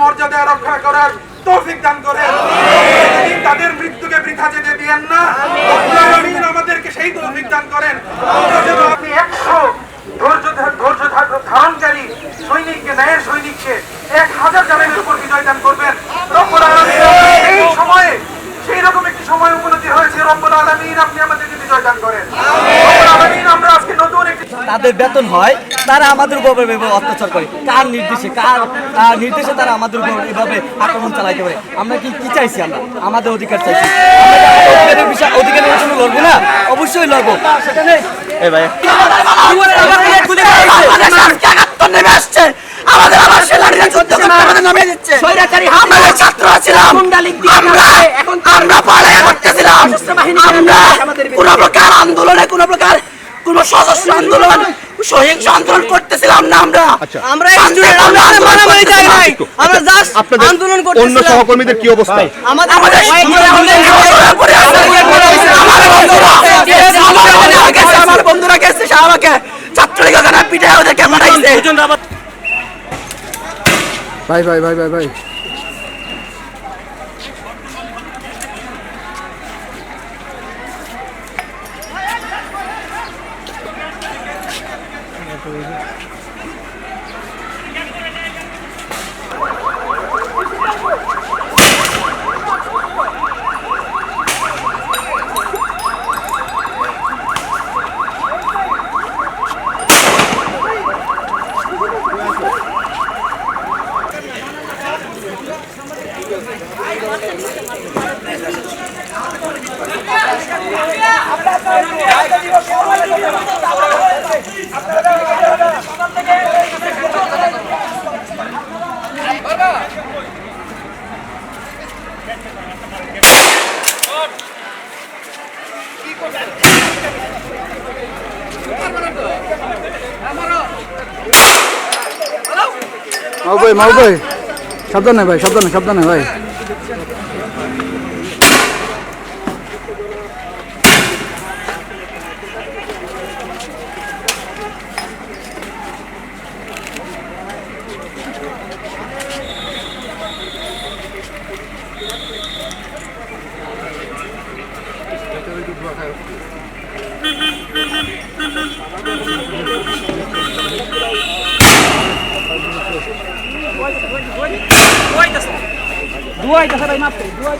মর্যাদা রক্ষা করার তৌফিক দান করেন। তাদের মৃত্যুকে বৃথা যেতে দিয়েন না। আমাদেরকে সেই তৌফিক দান করেন। আপনি একশো ধৈর্য ধৈর্য ধারণকারী, সৈনিককে, ন্যায়ের সৈনিককে এক হাজার জানের উপর বিজয় দান করবেন। তাদের বেতন হয় তারা আমাদের উপর এভাবে অত্যাচার করে। কার নির্দেশে কার কার নির্দেশে তারা আমাদের উপর এভাবে আক্রমণ চালাইতে পারে? আমরা কি কি চাইছি আমরা? আমাদের অধিকার চাইছি। অধিকারের বিষয় অধিকারের জন্য লড়বো না? অবশ্যই লড়বো। সেখানে ভাই। আমাদের আবার সে লাঠিটা যুদ্ধ করতে আমাদের নামিয়ে দিচ্ছে। কোন সদস্য আন্দোলন সহিংস আন্দোলন করতেছিলাম না আমরা আমরা আমরা আমরা জাস্ট আন্দোলন অন্য সহকর্মীদের কি অবস্থা আমাদের আমাদের আমার বন্ধুরা গেছে আমার বন্ধুরা গেছে সে আমাকে ছাত্রলীগ ওখানে পিঠে ওদেরকে পাঠাইছে ভাই ভাই ভাই ভাই ভাই coisa. মাও ভাই মাও ভাই সাবধানে ভাই সাবধানে সাবধানে ভাই। দুয়াই দেখা ভাই মাত্র দুয়াই